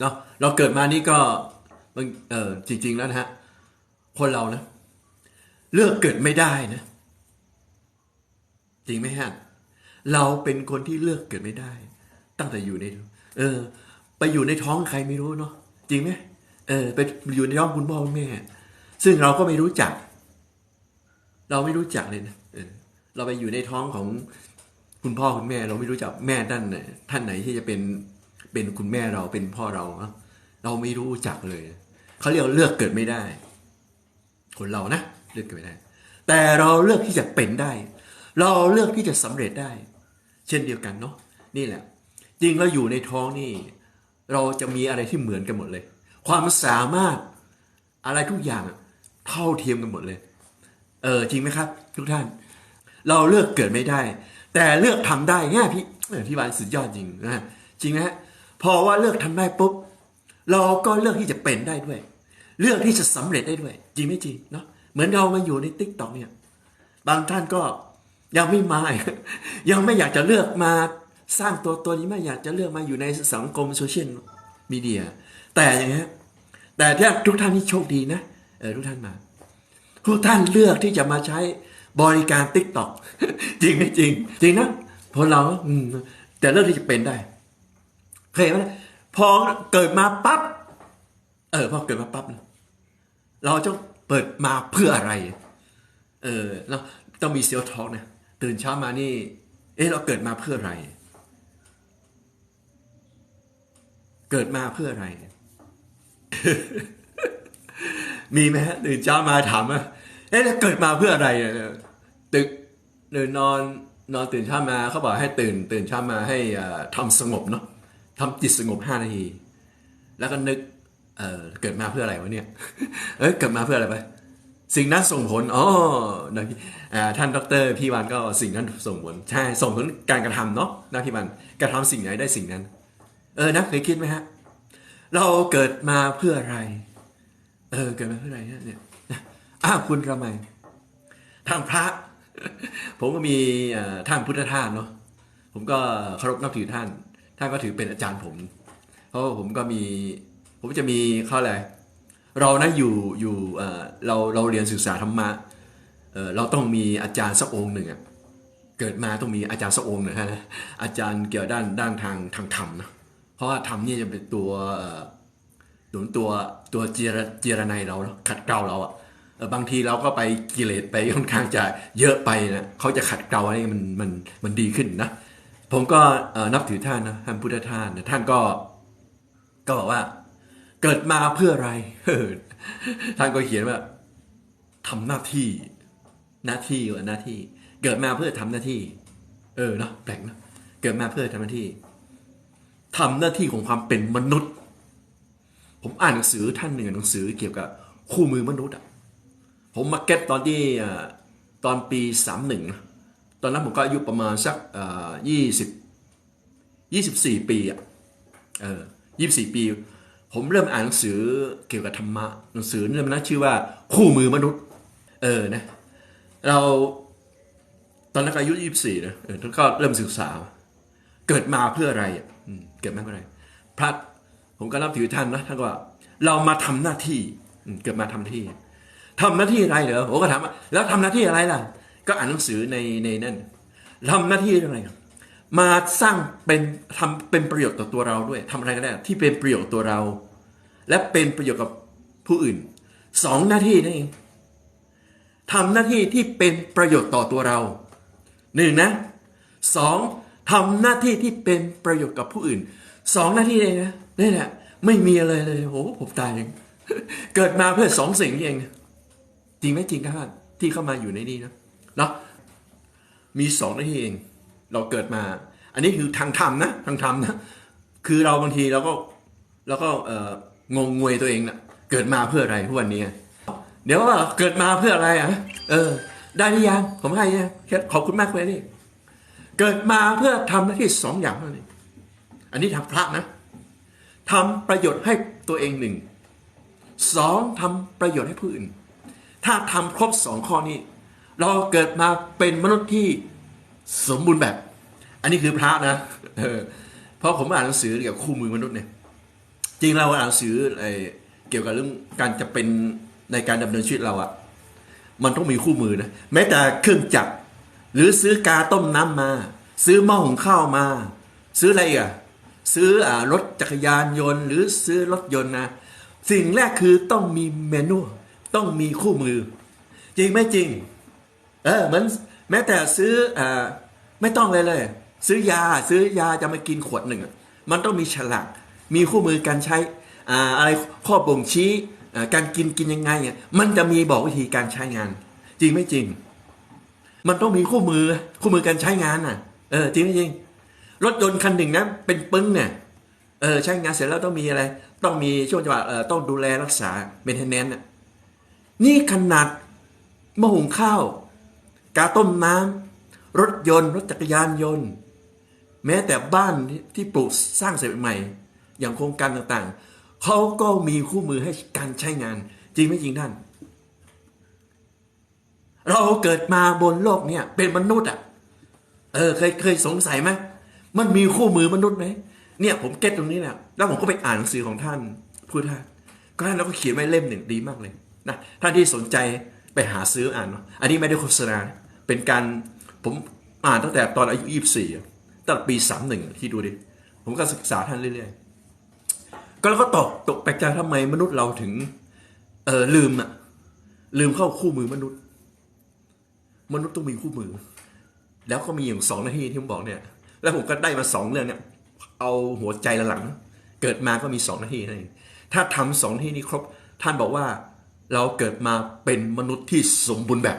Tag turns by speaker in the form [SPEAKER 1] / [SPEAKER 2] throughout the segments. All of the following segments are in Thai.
[SPEAKER 1] เนาะเราเกิดมานี่ก็เออจริง ๆ แล้วนะฮะคนเรานะ เลือกเกิดไม่ได้นะ จริงไหมฮะเราเป็นคนที่เลือกเกิดไม่ได้ ตั้งแต่อยู่ใน เออ ไปอยู่ในท้องใครไม่รู้เนาะจริงไหมเออ ไปอยู่ในท้องคุณพ่อคุณแม่ ซึ่งเราก็ไม่รู้จัก เราไม่รู้จักเลยนะเออ เราไปอยู่ในท้องของคุณพ่อคุณแม่ เราไม่รู้จักแม่ท่านไหนท่านไหนที่จะเป็น เป็นคุณแม่เราเป็นพ่อเราเนอะเราไม่รู้จักเลย เขาเรียกเลือกเกิดไม่ได้ คนเรานะเลือกเกิดไม่ได้ แต่เราเลือกที่จะเป็นได้ เราเลือกที่จะสำเร็จได้ เช่นเดียวกันเนาะนี่แหละ จริงเราอยู่ในท้องนี่ เราจะมีอะไรที่เหมือนกันหมดเลย ความสามารถอะไรทุกอย่างเท่าเทียมกันหมดเลย เออจริงไหมครับ ทุกท่าน เราเลือกเกิดไม่ได้ แต่เลือกทำได้ง่ยพี่พี่วานสุดยอดจริงนะจริงไหมฮะ พอว่าเลือกทำได้ปุ๊บเราก็เลือกที่จะเป็นได้ด้วย เลือกที่จะสำเร็จได้ด้วย จริงไม่จริงเนาะเหมือนเรามาอยู่ในติ๊กต็อกเนี่ยบางท่านก็ยังไม่มายังไม่อยากจะเลือกมาสร้างตัวตนยังไม่อยากจะเลือกมาอยู่ในสังคมโซเชียลมีเดียแต่อย่างเงี้ยแต่ที่ทุกท่านที่โชคดีนะเออทุกท่านมาทุกท่านเลือกที่จะมาใช้บริการติ๊กต็อกจริงไหมจริง จริงนะเพราะเราแต่เลือกที่จะเป็นได้ เคยไหมพอเกิดมาปั๊บเออพอเกิดมาปั๊บนะเราจะเปิดมาเพื่ออะไร เออเราต้องมีเซลล์ท็อกนะตื่นเช้ามานี่ เอ๊ะเราเกิดมาเพื่ออะไร เกิดมาเพื่ออะไร มีไหมฮะตื่นเช้ามาถามว่าเอ๊ะแล้วเกิดมาเพื่ออะไรตึกเดินนอนนอนตื่นเช้ามาเขาบอกให้ตื่น ตื่นเช้ามาให้อ่าทำสงบเนาะ ทำจิตสงบห้านาที แล้วก็นึก เออเกิดมาเพื่ออะไรวะเนี่ย เอ้ยเกิดมาเพื่ออะไรไปสิ่งนั้นส่งผล อ๋อนะพี่อ่าท่านดรพี่วันก็สิ่งนั้นส่งผล ใช่ ส่งผลการกระทำเนาะนะพี่วันกระทำสิ่งไหนได้สิ่งนั้น เออนะเคยคิดไหมฮะ เราเกิดมาเพื่ออะไร เออ เกิดมาเพื่ออะไรเนี่ยเนี่ยนะอ้าวคุณทำไมทางพระ ผมก็มีท่านพุทธทาสเนาะ ผมก็เคารพนับถือท่าน ท่านก็ถือเป็นอาจารย์ผม เพราะผมก็มีผมจะมีเขาอะไรเรานะอยู่อยู่เราเราเรียนศึกษาธรรมะเเราต้องมีอาจารย์สักองค์หนึ่งอะเกิดมาต้องมีอาจารย์สักองค์หนึ่งนะอาจารย์เกี่ยวด้านด้านทางทางธรรมนะเพราะว่าธรรมเนี่ยจะเป็นตัวหนุนตัวตัวเจรเจรในเราขัดเกลาเราอะบางทีเราก็ไปกิเลสไปค่อนข้างจะเยอะไปนะเขาจะขัดเกลาให้มันมันมันดีขึ้นนะ ผมก็นับถือท่านนะท่านพุทธทาสนท่านก็ก็บอกว่า เกิดมาเพื่ออะไรท่านก็เขียนว่าทำหน้าที่ หน้าที่ว่าหน้าที่ เกิดมาเพื่อทำหน้าที่ เออเนาะแปลกเนอะเกิดมาเพื่อทำหน้าที่ทำหน้าที่ของความเป็นมนุษย์ ผมอ่านหนังสือท่านหนึ่งหนังสือเกี่ยวกับคู่มือมนุษย์อะผมมาเก็ตตอนที่ตอนปีสามหนึ่งต อนนั้นผมก็อายุประมาณสักยี่สิบยี่สิบสี่ปีอะเออยี่สี่ปี ผมเริ่มอ่านหนังสือเกี่ยวกับธรรมะหนังสือเรื่องนั้นชื่อว่าคู่มือมนุษย์ เออนะเราตอนนั้นอายุยี่สี่นะเออก็เริ่มศึกษา เกิดมาเพื่ออะไรอะอืมเกิดมาเพื่ออะไร พระผมก็นับถือท่านนะท่านก็ว่าเรามาทำหน้าที่เกิดมาทำหน้าที่ทำหน้าที่อะไรเหรอผมก็ถามว่าแล้วทำหน้าที่อะไรล่ะ ก็อ่านหนังสือในในนั่นทำหน้าที่อะไรมาสร้างเป็นทำเป็นประโยชน์ต่อตัวเราด้วยทำอะไรก็ได้ที่เป็นประโยชน์ตัวเรา และเป็นประโยชน์กับผู้อื่นสองหน้าที่นั่นเองทำหน้าที่ที่เป็นประโยชน์ต่อตัวเราหนึ่งนะสองทำหน้าที่ที่เป็นประโยชน์กับผู้อื่นสองหน้าที่เองนะนี่แหละไม่มีอะไรเลยโอ้ผมตายเองเกิดมาเพื่อสองสิ่งนี้เองจริงไหมจริงครับที่เข้ามาอยู่ในนี้นะ เนาะมีสองนาที่เอง เราเกิดมา อันนี้คือทางธรรมนะทางธรรมนะคือเราบางทีเราก็เราก็เอองงงวยตัวเองนะเกิดมาเพื่ออะไรทุกวันนี้ เดี๋ยวว่าเกิดมาเพื่ออะไรอะเออ ได้หรือยังผมให้ยังขอบคุณมากเลยนี่เกิดมาเพื่อทำหน้าที่สองอย่างเท่านั้นอันนี้ทำพระนะทำประโยชน์ให้ตัวเองหนึ่งสองทำประโยชน์ให้ผู้อื่น ถ้าทำครบสองข้อนี้ เราเกิดมาเป็นมนุษย์ที่สมบูรณ์แบบ อันนี้คือพระนะเพราะผมอ่านหนังสือเกี่ยวกับคู่มือมนุษย์เนี่ยจริงเราอ่านหนังสือไอ้เกี่ยวกับเรื่องการจะเป็นในการดำเนินชีวิตเราอะมันต้องมีคู่มือนะแม้แต่เครื่องจักรหรือซื้อกาต้มน้ำมา ซื้อหม้อหุงข้าวมา ซื้ออะไรอีกอะซื้ออรถจักรยานยนต์ หรือซื้อรถยนต์นะสิ่งแรกคือต้องมีเมนูต้องมีคู่มือ จริงไหมจริง เออเหมือนแม้แต่ซื้ออไม่ต้องเลยเลย ซื้อยาซื้อยาจะมากินขวดหนึ่ง มันต้องมีฉลากมีคู่มือการใช้ออะไรข้อบ่งชี้การกินกินยังไงอะมันจะมีบอกวิธีการใช้งาน จริงไม่จริง มันต้องมีคู่มือคู่มือการใช้งานน่ะ เออจริงไม่จริง รถยนต์คันหนึ่งนะเป็นปึ้งเนี่ยเออใช้งานเสร็จแล้วต้องมีอะไร ต้องมีช่วงจังหวะเออต้องดูแลรักษาเมนเทนแนนน่ะนี่ขนาดม้อหุงข้าว กาต้มน้ำรถยนต์ รถจักรยานยนต์ แม้แต่บ้านที่ปลูกสร้างเสร็จใหม่ อย่างโครงการต่างๆ เขาก็มีคู่มือให้การใช้งาน จริงไม่จริงท่าน เราเกิดมาบนโลกเนี่ยเป็นมนุษย์อะ เออเคยเคยสงสัยไหมมันมีคู่มือมนุษย์ไหมเนี่ยผมเก็ตตรงนี้แหละแล้วผมก็ไปอ่านหนังสือของท่านพุทธาก็ท่านแล้วก็เขียนไว้เล่มหนึ่งดีมากเลยนะท่านที่สนใจไปหาซื้ออ่านเนาะอันนี้ไม่ได้โฆษณา เป็นการผมอ่านตั้งแต่ตอนอายุยี่สิบสี่ตั้งปีสามหนึ่งที่ดูดิ ผมก็ศึกษาท่านเรื่อยๆ ก็แล้วก็ตกตกแปลกใจทำไมมนุษย์เราถึงเออลืมอะลืมเข้าคู่มือมนุษย์ มนุษย์ต้องมีคู่มือ แล้วก็มีอย่างสองนาทีที่ผมบอกเนี่ย แล้วผมก็ได้มาสองเรื่องเนี่ยเอาหัวใจละหลัง เกิดมาก็มีสองนาทีนั่นเองถ้าทำสองนาทีนี้ครบ ท่านบอกว่าเราเกิดมาเป็นมนุษย์ที่สมบูรณ์แบบ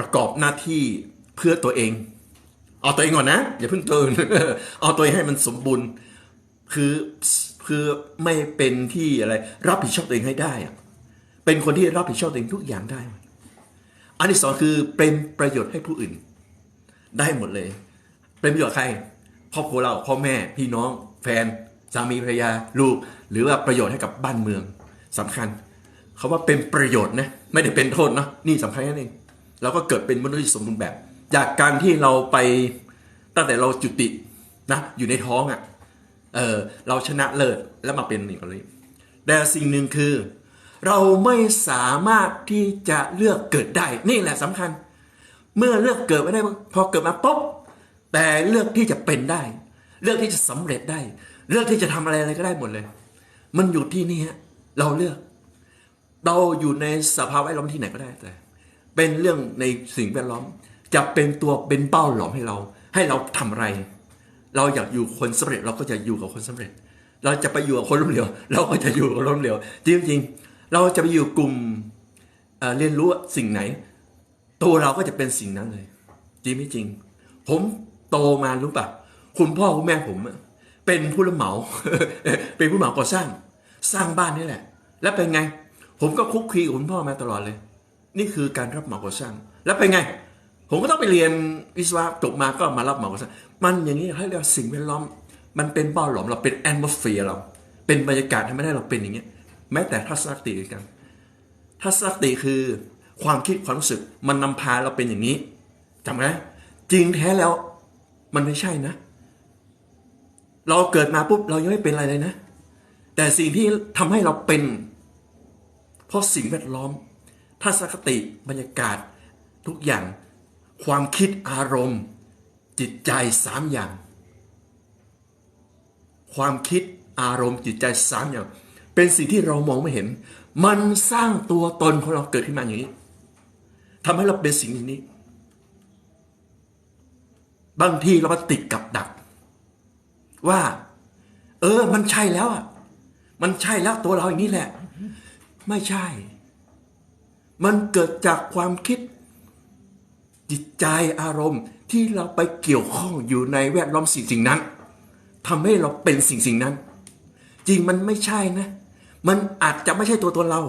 [SPEAKER 1] ประกอบหน้าที่เพื่อตัวเอง เอาตัวเองก่อนนะ อย่าเพิ่งตื่นเอาตัวเองให้มันสมบูรณ์คือคือไม่เป็นที่อะไร รับผิดชอบตัวเองให้ได้อะเป็นคนที่รับผิดชอบตัวเองทุกอย่างได้ อันที่สองคือเป็นประโยชน์ให้ผู้อื่น ได้หมดเลย เป็นประโยชน์ใครครอบครัวเราพ่อแม่พี่น้อง แฟน สามีภรรยาลูก หรือว่าประโยชน์ให้กับบ้านเมืองสำคัญ เขาว่าเป็นประโยชน์นะไม่ได้เป็นโทษนะนี่สำคัญนั่นเอง เราก็เกิดเป็นมนุษย์สมบูรณ์แบบ จากการที่เราไปตั้งแต่เราจุตินะอยู่ในท้องอะ่ะเออเราชนะเลิศแล้วมาเป็นอย่างนี้แต่สิ่งหนึ่งคือ เราไม่สามารถที่จะเลือกเกิดได้นี่แหละสำคัญ เมื่อเลือกเกิดไม่ได้พอเกิดมาปุ๊บแต่เลือกที่จะเป็นได้ เลือกที่จะสำเร็จได้ เลือกที่จะทำอะไรอะไรก็ได้หมดเลย มันอยู่ที่นี่ฮะเราเลือก เราอยู่ในสภาวะแวดล้อมที่ไหนก็ได้แต่ เป็นเรื่องในสิ่งแวดล้อม จะเป็นตัวเป็นเป้าหลอมให้เรา ให้เราทำอะไร เราอยากอยู่คนสำเร็จเราก็จะอยู่กับคนสำเร็จ เราจะไปอยู่กับคนล้มเหลวเราก็จะอยู่กับล้มเหลวจริงๆเราจะไปอยู่กลุ่มเเรียนรู้สิ่งไหน ตัวเราก็จะเป็นสิ่งนั้นเลย จริงไม่จริง ผมโตมารู้ป่ะคุณพ่อคุณแม่ผมเป็นผู้รับเหมา เป็นผู้รับเหมาก่อสร้าง สร้างบ้านนี่แหละ แล้วเป็นไง ผมก็คุกคีกับคุณพ่อมาตลอดเลย นี่คือการรับเหมาก่อสร้าง แล้วเป็นไง ผมก็ต้องไปเรียนวิศวะจบมาก็มารับเหมาก่อสร้าง มันอย่างนี้ให้เรียกว่าสิ่งแวดล้อม มันเป็นเป้าหลอมเราเป็นแอดมอสเฟียร์เรา เป็นบรรยากาศทำให้ได้เราเป็นอย่างเงี้ยแม้แต่ทัศนคติเหมือนกันทัศนคติคือความคิดความรู้สึกมันนำพาเราเป็นอย่างนี้จำไหมจริงแท้แล้วมันไม่ใช่นะ เราเกิดมาปุ๊บเรายังไม่เป็นอะไรเลยนะ แต่สิ่งที่ทำให้เราเป็น เพราะสิ่งแวดล้อม ทัศนคติบรรยากาศทุกอย่าง ความคิดอารมณ์ จิตใจสามอย่าง ความคิดอารมณ์จิตใจสามอย่าง เป็นสิ่งที่เรามองไม่เห็น มันสร้างตัวตนของเราเกิดขึ้นมาอย่างนี้ทำให้เราเป็นสิ่งนี้ บางทีเรามาติดกับดัก ว่า เออ มันใช่แล้วอะมันใช่แล้วตัวเราอย่างนี้แหละ ไม่ใช่ มันเกิดจากความคิดจิตใจอารมณ์ที่เราไปเกี่ยวข้องอยู่ในแวดล้อมสิ่งสิ่งนั้นทำให้เราเป็นสิ่งสิ่งนั้น จริงมันไม่ใช่นะ มันอาจจะไม่ใช่ตัวตนเรา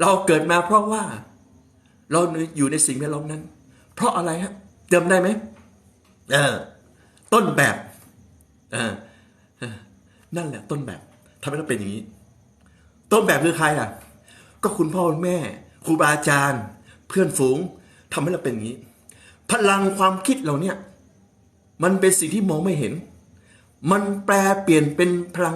[SPEAKER 1] เราเกิดมาเพราะว่า เราอยู่ในสิ่งแวดล้อมนั้น เพราะอะไรฮะจำได้ไหมเออต้นแบบเออนั่นแหละต้นแบบทำให้เราเป็นอย่างนี้ ต้นแบบคือใครอะ ก็คุณพ่อคุณแม่ครูบาอาจารย์ เพื่อนฝูงทำให้เราเป็นอย่างนี้ พลังความคิดเราเนี่ย มันเป็นสิ่งที่มองไม่เห็น มันแปลเปลี่ยนเป็นพลัง